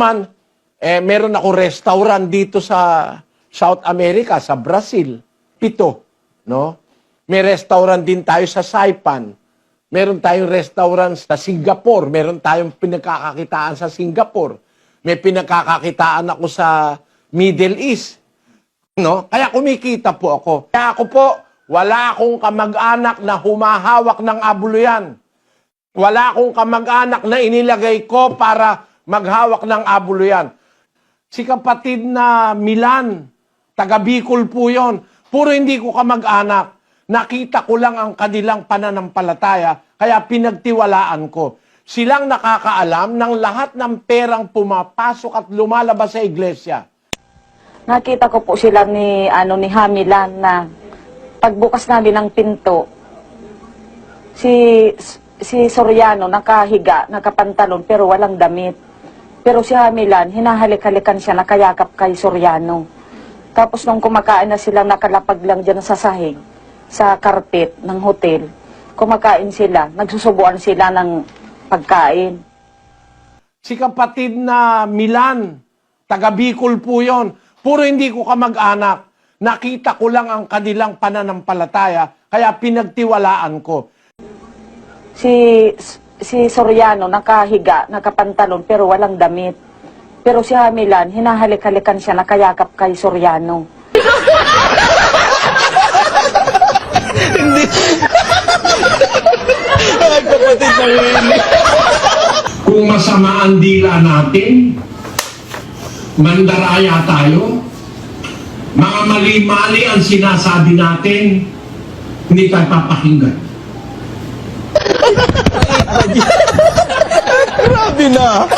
naman, eh, meron ako restaurant dito sa South America, sa Brazil. Pito, no? May restaurant din tayo sa Saipan. Meron tayong restaurant sa Singapore. Meron tayong pinagkakakitaan sa Singapore. May pinagkakakitaan ako sa Middle East. No? Kaya kumikita po ako. Kaya ako po, wala akong kamag-anak na humahawak ng abuluyan. Wala akong kamag-anak na inilagay ko para maghawak ng abuluyan. Si kapatid na Milan, taga Bicol po yon. Puro hindi ko kamag-anak. Nakita ko lang ang kanilang pananampalataya, kaya pinagtiwalaan ko. Silang nakakaalam ng lahat ng perang pumapasok at lumalabas sa iglesia. Nakita ko po sila ni ano ni Hamilan na pagbukas namin ng pinto si si Soriano nakahiga, nakapantalon pero walang damit. Pero si Hamilan hinahalik-halikan siya nakayakap kay Soriano. Tapos nung kumakain na sila nakalapag lang diyan sa sahig sa carpet ng hotel, kumakain sila, nagsusubuan sila ng pagkain. Si kapatid na Milan, taga Bicol po yon. Puro hindi ko kamag-anak. Nakita ko lang ang kanilang pananampalataya, kaya pinagtiwalaan ko. si si Soriano nakahiga, nakapantalon pero walang damit. Pero si Hamilan, hinahalik-halikan siya, nakayakap kay Soriano. Kung masama ang dila natin, mandaraya tayo, mga mali-mali ang sinasabi natin, hindi tayo papakinggan. Grabe na.